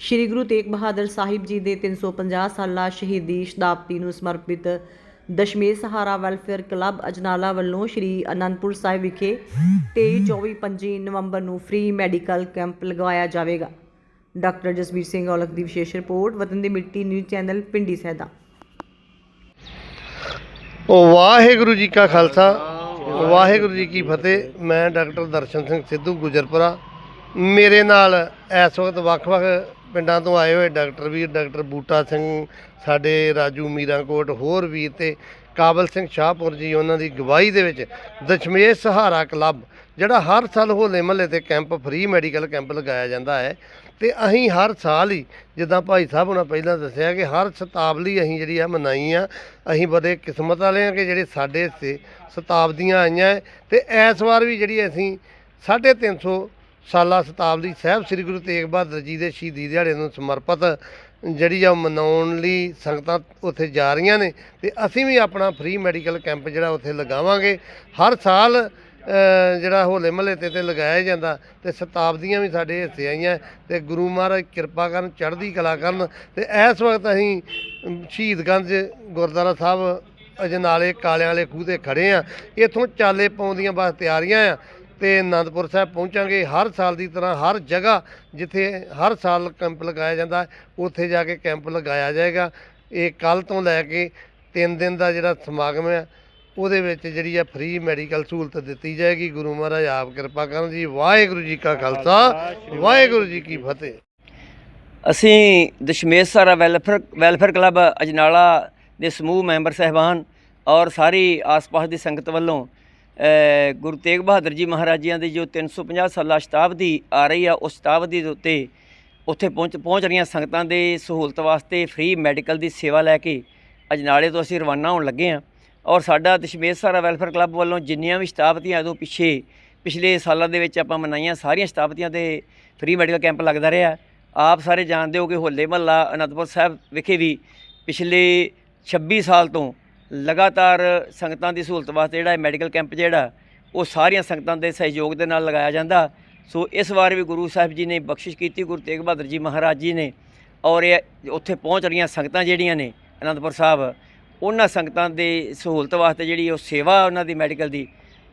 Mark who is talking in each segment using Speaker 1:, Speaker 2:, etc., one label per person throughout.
Speaker 1: ਸ਼੍ਰੀ ਗੁਰੂ ਤੇਗ ਬਹਾਦਰ ਸਾਹਿਬ ਜੀ ਦੇ 350 ਸਾਲਾ ਸ਼ਹੀਦੀ ਸ਼ਤਾਬਦੀ ਨੂੰ ਸਮਰਪਿਤ ਦਸ਼ਮੇਸ਼ ਸਹਾਰਾ ਵੈਲਫੇਅਰ ਕਲੱਬ ਅਜਨਾਲਾ ਵੱਲੋਂ ਸ਼੍ਰੀ ਅਨੰਦਪੁਰ ਸਾਹਿਬ ਵਿਖੇ 23 24 25 ਨਵੰਬਰ ਨੂੰ ਫ੍ਰੀ ਮੈਡੀਕਲ ਕੈਂਪ ਲਗਵਾਇਆ ਜਾਵੇਗਾ। ਡਾਕਟਰ ਜਸਬੀਰ ਸਿੰਘ ਔਲਖ ਦੀ ਵਿਸ਼ੇਸ਼ ਰਿਪੋਰਟ, ਵਤਨ ਦੀ ਮਿੱਟੀ ਨਿਊਜ਼ ਚੈਨਲ, ਪਿੰਡੀ ਸੈਦਾ।
Speaker 2: ਵਾਹਿਗੁਰੂ ਜੀ ਕਾ ਖਾਲਸਾ, ਵਾਹਿਗੁਰੂ ਜੀ ਕੀ ਫਤਿਹ। ਮੈਂ ਡਾਕਟਰ ਦਰਸ਼ਨ ਸਿੰਘ ਸਿੱਧੂ ਗੁਜਰਪੁਰਾ। ਮੇਰੇ ਨਾਲ ਇਸ ਵਕਤ ਵੱਖ-ਵੱਖ ਪਿੰਡਾਂ ਤੋਂ ਆਏ ਹੋਏ ਡਾਕਟਰ ਵੀਰ, ਡਾਕਟਰ ਬੂਟਾ ਸਿੰਘ, ਸਾਡੇ ਰਾਜੂ ਮੀਰਾਂਕੋਟ, ਹੋਰ ਵੀਰ ਤੇ ਕਾਬਲ ਸਿੰਘ ਸ਼ਾਹਪੁਰ ਜੀ, ਉਹਨਾਂ ਦੀ ਗਵਾਹੀ ਦੇ ਵਿੱਚ ਦਸ਼ਮੇਸ਼ ਸਹਾਰਾ ਕਲੱਬ, ਜਿਹੜਾ ਹਰ ਸਾਲ ਹੋਲੇ ਮਹੱਲੇ ਤੇ ਕੈਂਪ, ਫ੍ਰੀ ਮੈਡੀਕਲ ਕੈਂਪ ਲਗਾਇਆ ਜਾਂਦਾ ਹੈ। ਤੇ ਅਸੀਂ ਹਰ ਸਾਲ ਹੀ, ਜਿੱਦਾਂ ਭਾਈ ਸਾਹਿਬ ਉਹਨਾਂ ਪਹਿਲਾਂ ਦੱਸਿਆ ਕਿ ਹਰ ਸ਼ਤਾਬਦੀ ਅਸੀਂ ਜਿਹੜੀ ਆ ਮਨਾਈ ਆ, ਅਸੀਂ ਬੜੇ ਕਿਸਮਤ ਵਾਲੇ ਆ ਕਿ ਜਿਹੜੇ ਸਾਡੇ ਸ਼ਤਾਬਦੀਆਂ ਆਈਆਂ ਹੈ। ਤੇ ਇਸ ਵਾਰ ਵੀ ਜਿਹੜੀ ਅਸੀਂ 350 ਸਾਲਾ ਸ਼ਤਾਬਦੀ ਸਾਹਿਬ ਸ੍ਰੀ ਗੁਰੂ ਤੇਗ ਬਹਾਦਰ ਜੀ ਦੇ ਸ਼ਹੀਦੀ ਦਿਹਾੜੇ ਨੂੰ ਸਮਰਪਿਤ, ਜਿਹੜੀ ਆ ਉਹ ਮਨਾਉਣ ਲਈ ਸੰਗਤਾਂ ਉੱਥੇ ਜਾ ਰਹੀਆਂ ਨੇ ਤੇ ਅਸੀਂ ਵੀ ਆਪਣਾ ਫ੍ਰੀ ਮੈਡੀਕਲ ਕੈਂਪ ਜਿਹੜਾ ਉੱਥੇ ਲਗਾਵਾਂਗੇ। ਹਰ ਸਾਲ ਜਿਹੜਾ ਹੋਲੇ ਮਹੱਲੇ ਤੇ ਤੇ ਲਗਾਇਆ ਜਾਂਦਾ ਤੇ ਸ਼ਤਾਬਦੀਆਂ ਵੀ ਸਾਡੇ ਹਿੱਸੇ ਆਈਆਂ ਤੇ ਗੁਰੂ ਮਹਾਰਾਜ ਕਿਰਪਾ ਕਰਨ, ਚੜ੍ਹਦੀ ਕਲਾ ਕਰਨ ਤੇ ਇਸ ਵਕਤ ਅਸੀਂ ਸ਼ਹੀਦਗੰਜ ਗੁਰਦੁਆਰਾ ਸਾਹਿਬ ਅਜਨਾਲੇ ਕਾਲਿਆਂ ਵਾਲੇ ਖੂਹ ਤੇ ਖੜੇ ਆ ਇੱਥੋਂ ਚਾਲੇ ਪਾਉਂਦੀਆਂ ਬਸ ਤਿਆਰੀਆਂ ਆ ਤੇ ਆਨੰਦਪੁਰ ਸਾਹਿਬ ਪਹੁੰਚਾਂਗੇ। ਹਰ ਸਾਲ ਦੀ ਤਰ੍ਹਾਂ ਹਰ ਜਗ੍ਹਾ ਜਿੱਥੇ ਹਰ ਸਾਲ ਕੈਂਪ ਲਗਾਇਆ ਜਾਂਦਾ, ਉੱਥੇ ਜਾ ਕੇ ਕੈਂਪ ਲਗਾਇਆ ਜਾਏਗਾ। ਇਹ ਕੱਲ ਤੋਂ ਲੈ ਕੇ 3 ਦਿਨ ਦਾ ਜਿਹੜਾ ਸਮਾਗਮ ਹੈ, ਉਹਦੇ ਵਿੱਚ ਜਿਹੜੀ ਆ ਫ੍ਰੀ ਮੈਡੀਕਲ ਸਹੂਲਤ ਦਿੱਤੀ ਜਾਏਗੀ। ਗੁਰੂ ਮਹਾਰਾਜ ਆਪ ਕਿਰਪਾ ਕਰਨ ਜੀ। ਵਾਹਿਗੁਰੂ ਜੀ ਕਾ ਖਾਲਸਾ। ਵਾਹਿਗੁਰੂ ਜੀ ਕੀ ਫਤਿਹ।
Speaker 3: ਅਸੀਂ ਦਸ਼ਮੇਸ਼ ਸਾਰਾ ਵੈਲਫੇਅਰ ਵੈਲਫੇਅਰ ਕਲੱਬ ਅਜਨਾਲਾ ਦੇ ਸਮੂਹ ਮੈਂਬਰ, ਸਹਿਬਾਨ ਔਰ ਸਾਰੀ ਆਸ-ਪਾਸ ਦੀ ਸੰਗਤ ਵੱਲੋਂ ਗੁਰੂ ਤੇਗ ਬਹਾਦਰ ਜੀ ਮਹਾਰਾਜਿਆਂ ਦੀ ਜੋ 350 ਸਾਲਾ ਸ਼ਤਾਬਦੀ ਆ ਰਹੀ ਆ, ਉਸ ਸ਼ਤਾਬਦੀ ਦੇ ਉੱਤੇ ਉੱਥੇ ਪਹੁੰਚ ਪਹੁੰਚ ਰਹੀਆਂ ਸੰਗਤਾਂ ਦੇ ਸਹੂਲਤ ਵਾਸਤੇ ਫ੍ਰੀ ਮੈਡੀਕਲ ਦੀ ਸੇਵਾ ਲੈ ਕੇ ਅਜਨਾਲੇ ਤੋਂ ਅਸੀਂ ਰਵਾਨਾ ਹੋਣ ਲੱਗੇ ਹਾਂ। ਔਰ ਸਾਡਾ ਦਸ਼ਮੇਸ਼ ਸਾਰਾ ਵੈਲਫੇਅਰ ਕਲੱਬ ਵੱਲੋਂ ਜਿੰਨੀਆਂ ਵੀ ਸ਼ਤਾਬਦੀਆਂ ਤੋਂ ਪਿੱਛੇ, ਪਿਛਲੇ ਸਾਲਾਂ ਦੇ ਵਿੱਚ ਆਪਾਂ ਮਨਾਈਆਂ ਸਾਰੀਆਂ ਸ਼ਤਾਬਦੀਆਂ ਤੇ ਫ੍ਰੀ ਮੈਡੀਕਲ ਕੈਂਪ ਲੱਗਦਾ ਰਿਹਾ। ਆਪ ਸਾਰੇ ਜਾਣਦੇ ਹੋ ਕਿ ਹੋਲੇ ਮਹੱਲਾ ਅਨੰਦਪੁਰ ਸਾਹਿਬ ਵਿਖੇ ਵੀ ਪਿਛਲੇ 26 ਸਾਲ ਤੋਂ ਲਗਾਤਾਰ ਸੰਗਤਾਂ ਦੀ ਸਹੂਲਤ ਵਾਸਤੇ ਜਿਹੜਾ ਮੈਡੀਕਲ ਕੈਂਪ ਜਿਹੜਾ, ਉਹ ਸਾਰੀਆਂ ਸੰਗਤਾਂ ਦੇ ਸਹਿਯੋਗ ਦੇ ਨਾਲ ਲਗਾਇਆ ਜਾਂਦਾ। ਸੋ ਇਸ ਵਾਰ ਵੀ ਗੁਰੂ ਸਾਹਿਬ ਜੀ ਨੇ ਬਖਸ਼ਿਸ਼ ਕੀਤੀ, ਗੁਰੂ ਤੇਗ ਬਹਾਦਰ ਜੀ ਮਹਾਰਾਜ ਜੀ ਨੇ, ਔਰ ਇਹ ਉੱਥੇ ਪਹੁੰਚ ਰਹੀਆਂ ਸੰਗਤਾਂ ਜਿਹੜੀਆਂ ਨੇ, ਅਨੰਦਪੁਰ ਸਾਹਿਬ, ਉਹਨਾਂ ਸੰਗਤਾਂ ਦੇ ਸਹੂਲਤ ਵਾਸਤੇ ਜਿਹੜੀ ਉਹ ਸੇਵਾ ਉਹਨਾਂ ਦੀ ਮੈਡੀਕਲ ਦੀ,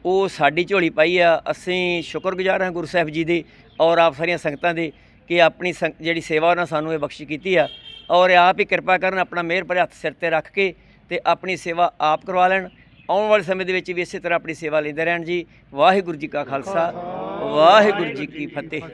Speaker 3: ਉਹ ਸਾਡੀ ਝੋਲੀ ਪਾਈ ਆ। ਅਸੀਂ ਸ਼ੁਕਰਗੁਜ਼ਾਰ ਹਾਂ ਗੁਰੂ ਸਾਹਿਬ ਜੀ ਦੇ, ਔਰ ਆਪ ਸਾਰੀਆਂ ਸੰਗਤਾਂ ਦੇ, ਕਿ ਆਪਣੀ ਸੰਗ- ਜਿਹੜੀ ਸੇਵਾ ਉਹਨਾਂ ਸਾਨੂੰ ਇਹ ਬਖਸ਼ਿਸ਼ ਕੀਤੀ ਆ। ਔਰ ਆਪ ਹੀ ਕਿਰਪਾ ਕਰਨ ਆਪਣਾ ਮਿਹਰ ਭਰੇ ਹੱਥ ਸਿਰ ਤੇ ਰੱਖ ਕੇ ਤੇ ਆਪਣੀ ਸੇਵਾ ਆਪ ਕਰਵਾ ਲੈਣ। ਆਉਣ ਵਾਲੇ ਸਮੇਂ ਦੇ ਵਿੱਚ ਵੀ ਇਸੇ ਤਰ੍ਹਾਂ ਆਪਣੀ ਸੇਵਾ ਲੈਂਦੇ ਰਹਿਣ ਜੀ। ਵਾਹਿਗੁਰੂ ਜੀ ਕਾ ਖਾਲਸਾ, ਵਾਹਿਗੁਰੂ ਜੀ ਕੀ ਫਤਿਹ।